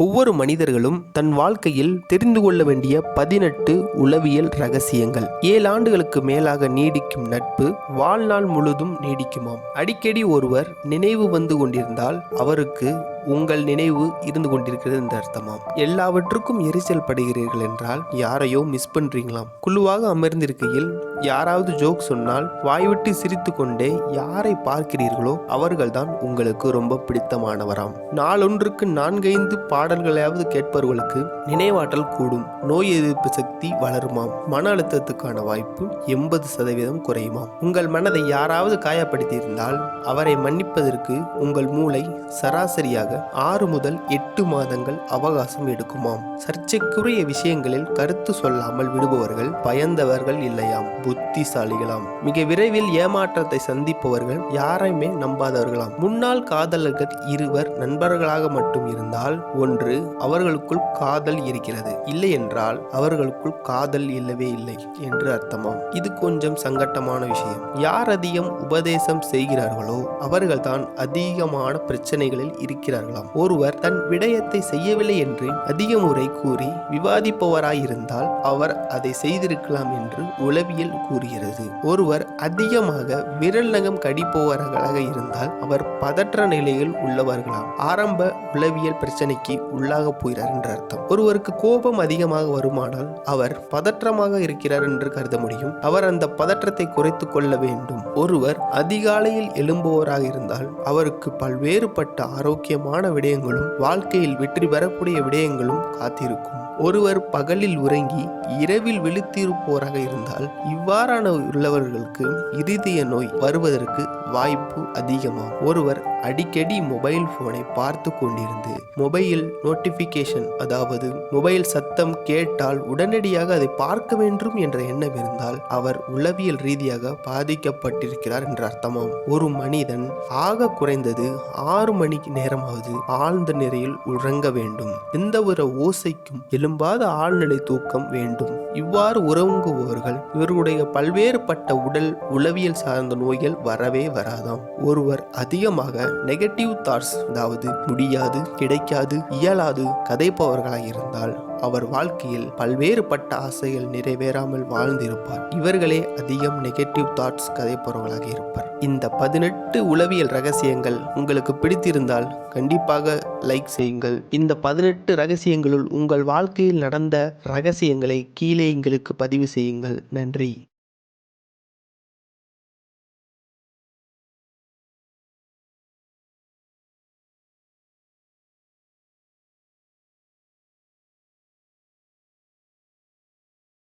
ஒவ்வொரு மனிதர்களும் தன் வாழ்க்கையில் தெரிந்து கொள்ள வேண்டிய பதினெட்டு உளவியல் ரகசியங்கள். ஏழு ஆண்டுகளுக்கு மேலாக நீடிக்கும் நட்பு வாழ்நாள் முழுதும் நீடிக்குமாம். அடிக்கடி ஒருவர் நினைவு வந்து கொண்டிருந்தால் அவருக்கு உங்கள் நினைவு இருந்து கொண்டிருக்கிறது என்று அர்த்தமாம். எல்லாவற்றுக்கும் எரிச்சல் படுகிறீர்கள் என்றால் யாரையோ மிஸ் பண்றீங்களாம். குழுவாக அமர்ந்திருக்கையில் யாராவது ஜோக் சொன்னால் வாய்விட்டு சிரித்து கொண்டே யாரை பார்க்கிறீர்களோ அவர்கள்தான் உங்களுக்கு ரொம்ப பிடித்தமானவராம். நாளொன்றுக்கு நான்கைந்து பாடல்களையாவது கேட்பவர்களுக்கு நினைவாற்றல் கூடும். நோய் எதிர்ப்பு சக்தி வளருமாம். மன அழுத்தத்துக்கான வாய்ப்பு எண்பது சதவீதம் குறையுமாம். உங்கள் மனதை யாராவது காயப்படுத்தியிருந்தால் அவரை மன்னிப்பதற்கு உங்கள் மூளை சராசரியாக ஆறு முதல் எட்டு மாதங்கள் அவகாசம் எடுக்குமாம். சர்ச்சைக்குரிய விஷயங்களில் கருத்து சொல்லாமல் விடுபவர்கள் பயந்தவர்கள் இல்லையாம். புத்திசாலிகளாம். மிக விரைவில் ஏமாற்றத்தை சந்திப்பவர்கள் யாரையுமே நம்பாதவர்களாம். முன்னாள் காதலர்கள் இருவர் நண்பர்களாக மட்டும் இருந்தால் ஒன்று அவர்களுக்குள் காதல் இருக்கிறது. இல்லை என்றால் அவர்களுக்குள் காதல் இல்லவே இல்லை என்று அர்த்தமாம். இது கொஞ்சம் சங்கட்டமான விஷயம். யார் அதிகம் உபதேசம் செய்கிறார்களோ அவர்கள்தான் அதிகமான பிரச்சனைகளில் இருக்கிறார்களாம் ஒருவர் தன் விடயத்தை செய்யவில்லை என்று அதிக முறை கூறி விவாதிப்பவராயிருந்தால் அவர் அதை செய்திருக்கலாம் என்று உளவியல் கூறுகிறது. ஒருவர் அதிகமாக விரல் நகம் கடிப்பவர்களாக இருந்தால் அவர் பதற்ற நிலையில் உள்ளவர்களாம். ஆரம்ப உளவியல் பிரச்சனைக்கு உள்ளாக போகிறார் என்று அர்த்தம். ஒருவருக்கு கோபம் அதிகமாக வருமானால் அவர் பதற்றமாக இருக்கிறார் என்று கருத முடியும். அவர் அந்த பதற்றத்தை குறைத்து கொள்ள வேண்டும். ஒருவர் அதிகாலையில் எழும்புவோராக இருந்தால் அவருக்கு பல்வேறுபட்ட ஆரோக்கியமான விடயங்களும் வாழ்க்கையில் வெற்றி பெறக்கூடிய விடயங்களும் காத்திருக்கும். ஒருவர் பகலில் உறங்கி இரவில் விழித்திருப்போராக இருந்தால் இவ்வாறான உள்ளவர்களுக்கு இருதய நோய் வருவதற்கு வாய்ப்பு அதிகமாகும். ஒருவர் அடிக்கடி மொபைல் போனை பார்த்து கொண்டிருந்து மொபைல் நோட்டிபிகேஷன் அதாவது மொபைல் சத்தம் கேட்டால் உடனடியாக அதை பார்க்க வேண்டும் என்ற எண்ணம் இருந்தால் அவர் உளவியல் ரீதியாக பாதிக்கப்பட்டிருக்கிறார் என்ற அர்த்தமாகும். ஒரு மனிதன் ஆக குறைந்தது ஆறு மணிக்கு நேரமாவது ஆழ்ந்த நிலையில் உறங்க வேண்டும். எந்த ஒரு ஓசைக்கும் எழும்பாத ஆழ்நிலை தூக்கம் வேண்டும். இவ்வாறு உறங்குபவர்கள் இவர்களுடைய பல்வேறுபட்ட உடல் உளவியல் சார்ந்த நோய்கள் வரவே வராதாம். ஒருவர் அதிகமாக நெகட்டிவ் தாட்ஸ் அதாவது முடியாது கிடைக்காது இயலாது கதைப்பவர்களாக இருந்தால் அவர் வாழ்க்கையில் பல்வேறுபட்ட ஆசைகள் நிறைவேறாமல் வாழ்ந்திருப்பார். இவர்களே அதிகம் நெகட்டிவ் தாட்ஸ் கதைப்பவர்களாக இருப்பார். இந்த பதினெட்டு உளவியல் ரகசியங்கள் உங்களுக்கு பிடித்திருந்தால் கண்டிப்பாக லைக் செய்யுங்கள். இந்த பதினெட்டு ரகசியங்களுள் உங்கள் வாழ்க்கையில் நடந்த ரகசியங்களை கீழே எங்களுக்கு பதிவு செய்யுங்கள். நன்றி.